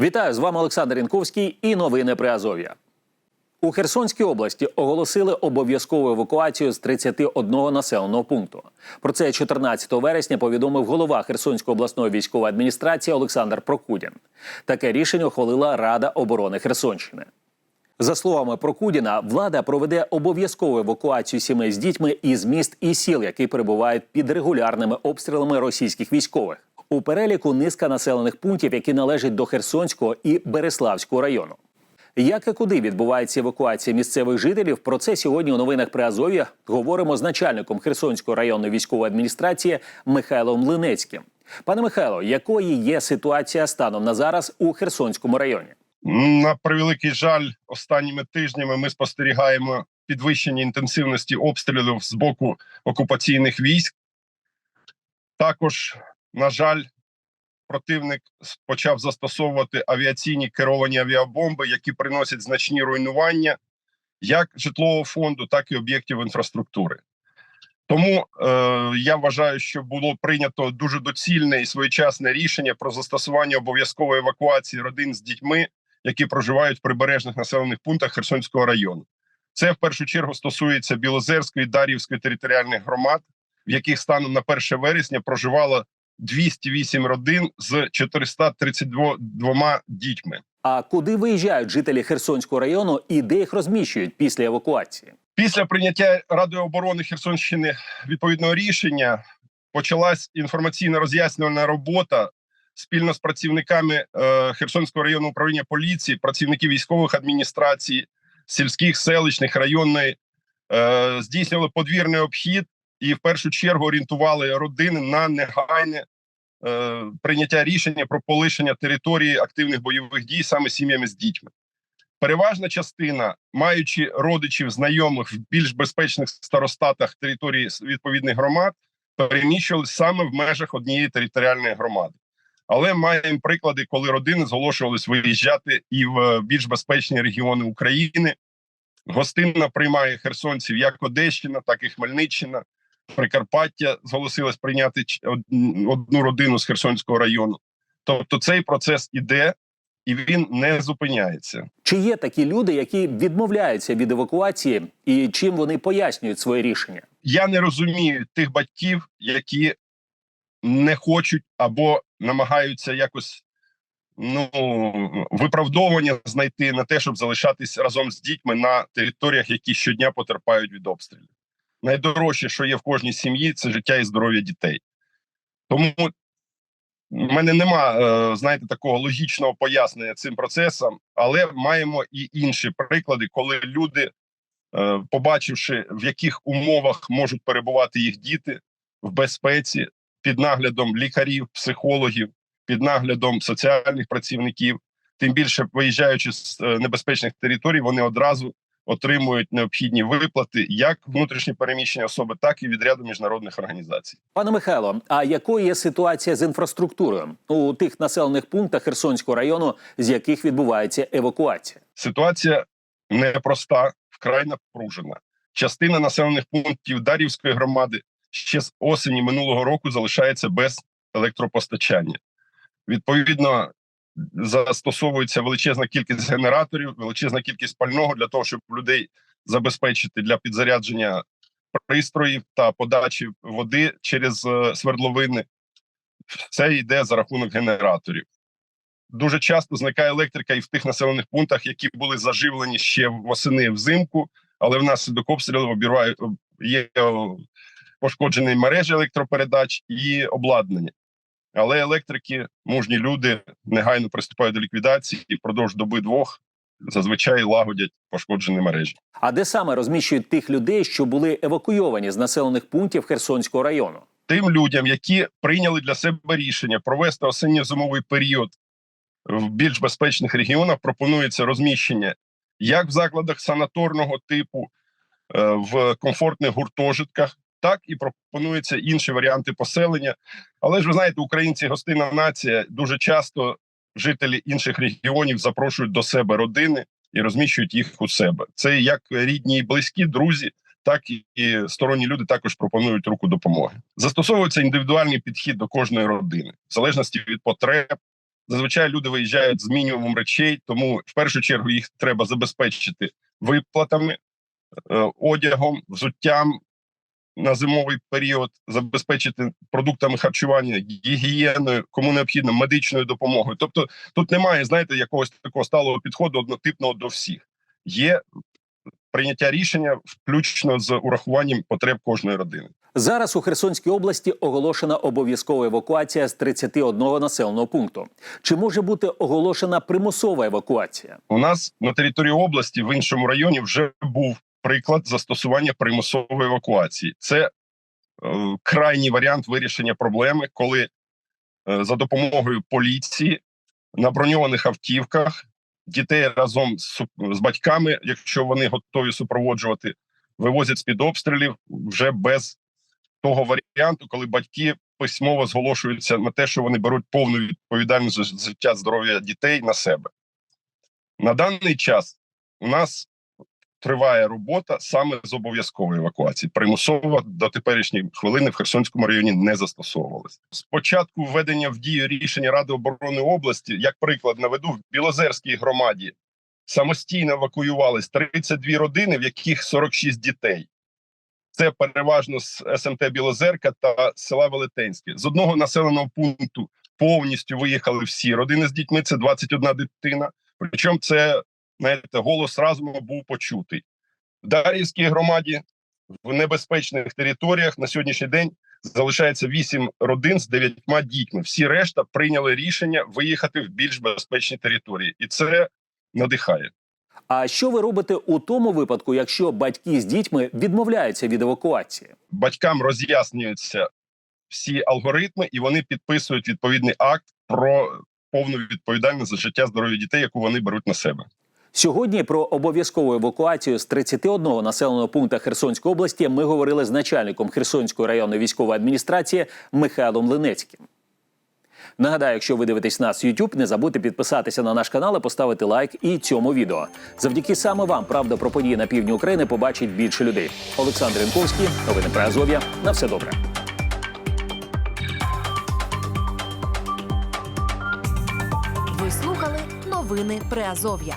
Вітаю з вами Олександр Інковський і новини при Азов'я. У Херсонській області оголосили обов'язкову евакуацію з 31 населеного пункту. Про це 14 вересня повідомив голова Херсонської обласної військової адміністрації Олександр Прокудін. Таке рішення ухвалила Рада оборони Херсонщини. За словами Прокудіна, влада проведе обов'язкову евакуацію сімей з дітьми із міст і сіл, які перебувають під регулярними обстрілами російських військових. У переліку низка населених пунктів, які належать до Херсонського і Береславського району. Як і куди відбувається евакуація місцевих жителів? Про це сьогодні у новинах при Азов'я говоримо з начальником Херсонської районної військової адміністрації Михайлом Линецьким. Пане Михайло, якою є ситуація станом на зараз у Херсонському районі? На превеликий жаль, останніми тижнями ми спостерігаємо підвищення інтенсивності обстрілів з боку окупаційних військ. Також, на жаль, противник почав застосовувати авіаційні керовані авіабомби, які приносять значні руйнування як житлового фонду, так і об'єктів інфраструктури. Тому е, я вважаю, що було прийнято дуже доцільне і своєчасне рішення про застосування обов'язкової евакуації родин з дітьми, які проживають в прибережних населених пунктах Херсонського району. Це в першу чергу стосується Білозерської Дар'ївської територіальних громад, в яких станом на 1 вересня проживало 208 родин з 432 дітьми. А куди виїжджають жителі Херсонського району і де їх розміщують після евакуації? Після прийняття Радою оборони Херсонщини відповідного рішення почалась інформаційно роз'яснювальна робота спільно з працівниками е, Херсонського районного управління поліції, працівників військових адміністрацій, сільських селищних районної е, здійснювали подвірний обхід і в першу чергу орієнтували родини на негайне е, прийняття рішення про полишення території активних бойових дій саме сім'ями з дітьми. Переважна частина, маючи родичів знайомих в більш безпечних старостатах території відповідних громад, переміщувалися саме в межах однієї територіальної громади. Але маємо приклади, коли родини зголошувались виїжджати і в більш безпечні регіони України. Гостинна приймає херсонців як Одещина, так і Хмельниччина. Прикарпаття зголосилось прийняти одну родину з Херсонського району. Тобто цей процес іде і він не зупиняється. Чи є такі люди, які відмовляються від евакуації, і чим вони пояснюють своє рішення? Я не розумію тих батьків, які не хочуть або намагаються якось ну виправдовування знайти на те, щоб залишатись разом з дітьми на територіях, які щодня потерпають від обстрілів. Найдорожче, що є в кожній сім'ї, це життя і здоров'я дітей. Тому в мене нема, е, знаєте, такого логічного пояснення цим процесам, але маємо і інші приклади, коли люди, е, побачивши в яких умовах можуть перебувати їх діти в безпеці, під наглядом лікарів, психологів, під наглядом соціальних працівників, тим більше виїжджаючи з е, небезпечних територій, вони одразу отримують необхідні виплати як внутрішні переміщення особи, так і від ряду міжнародних організацій. Пане Михайло, а якою є ситуація з інфраструктурою у тих населених пунктах Херсонського району, з яких відбувається евакуація? Ситуація непроста, вкрай напружена. Частина населених пунктів Дарівської громади ще з осені минулого року залишається без електропостачання. Відповідно, застосовується величезна кількість генераторів, величезна кількість пального для того, щоб людей забезпечити для підзарядження пристроїв та подачі води через е, свердловини. Це йде за рахунок генераторів. Дуже часто зникає електрика і в тих населених пунктах, які були заживлені ще восени взимку, але внаслідок обстрілів обірвають є пошкоджені мережі електропередач і обладнання. Але електрики, мужні люди негайно приступають до ліквідації і впродовж доби двох зазвичай лагодять пошкоджені мережі. А де саме розміщують тих людей, що були евакуйовані з населених пунктів Херсонського району? Тим людям, які прийняли для себе рішення провести осінньо-зимовий період в більш безпечних регіонах, пропонується розміщення як в закладах санаторного типу, е, в комфортних гуртожитках, так і пропонуються інші варіанти поселення. Але ж ви знаєте, українці гостинна нація дуже часто жителі інших регіонів запрошують до себе родини і розміщують їх у себе. Це як рідні і близькі, друзі, так і сторонні люди також пропонують руку допомоги. Застосовується індивідуальний підхід до кожної родини, в залежності від потреб, Зазвичай люди виїжджають з мінімумом речей, тому в першу чергу їх треба забезпечити виплатами, е, одягом, взуттям на зимовий період, забезпечити продуктами харчування, гігієною, кому необхідно, медичною допомогою. Тобто тут немає, знаєте, якогось такого сталого підходу однотипного до всіх. Є прийняття рішення включно з урахуванням потреб кожної родини. Зараз у Херсонській області оголошена обов'язкова евакуація з 31 населеного пункту. Чи може бути оголошена примусова евакуація? У нас на території області в іншому районі вже був приклад застосування примусової евакуації. Це е, крайній варіант вирішення проблеми, коли е, за допомогою поліції на броньованих автівках дітей разом з, з батьками, якщо вони готові супроводжувати, вивозять з під обстрілів вже без того варіанту, коли батьки письмово зголошуються на те, що вони беруть повну відповідальність за життя здоров'я дітей на себе. На даний час у нас триває робота саме з обов'язкової евакуації. Примусово до теперішньої хвилини в Херсонському районі не застосовувалось. З початку введення в дію рішення Ради оборони області, як приклад наведу, в Білозерській громаді самостійно евакуювались 32 родини, в яких 46 дітей. Це переважно з СМТ Білозерка та села Велетенське. З одного населеного пункту повністю виїхали всі родини з дітьми. Це 21 дитина. Причому це знаєте, голос разуму був почутий. В Дар'ївській громаді в небезпечних територіях на сьогоднішній день залишається 8 родин з 9 дітьми. Всі решта прийняли рішення виїхати в більш безпечні території, і це надихає. А що ви робите у тому випадку, якщо батьки з дітьми відмовляються від евакуації? Батькам роз'яснюються всі алгоритми, і вони підписують відповідний акт про повну відповідальність за життя здоров'я дітей, яку вони беруть на себе. Сьогодні про обов'язкову евакуацію з 31 населеного пункту Херсонської області ми говорили з начальником Херсонської районної військової адміністрації Михайлом Линецьким. Нагадаю, якщо ви дивитесь нас YouTube, не забудьте підписатися на наш канал і поставити лайк і цьому відео. Завдяки саме вам правда про події на півдні України побачить більше людей. Олександр Янковський, новини про Азов'я. На все добре. Ви слухали новини Приазов'я.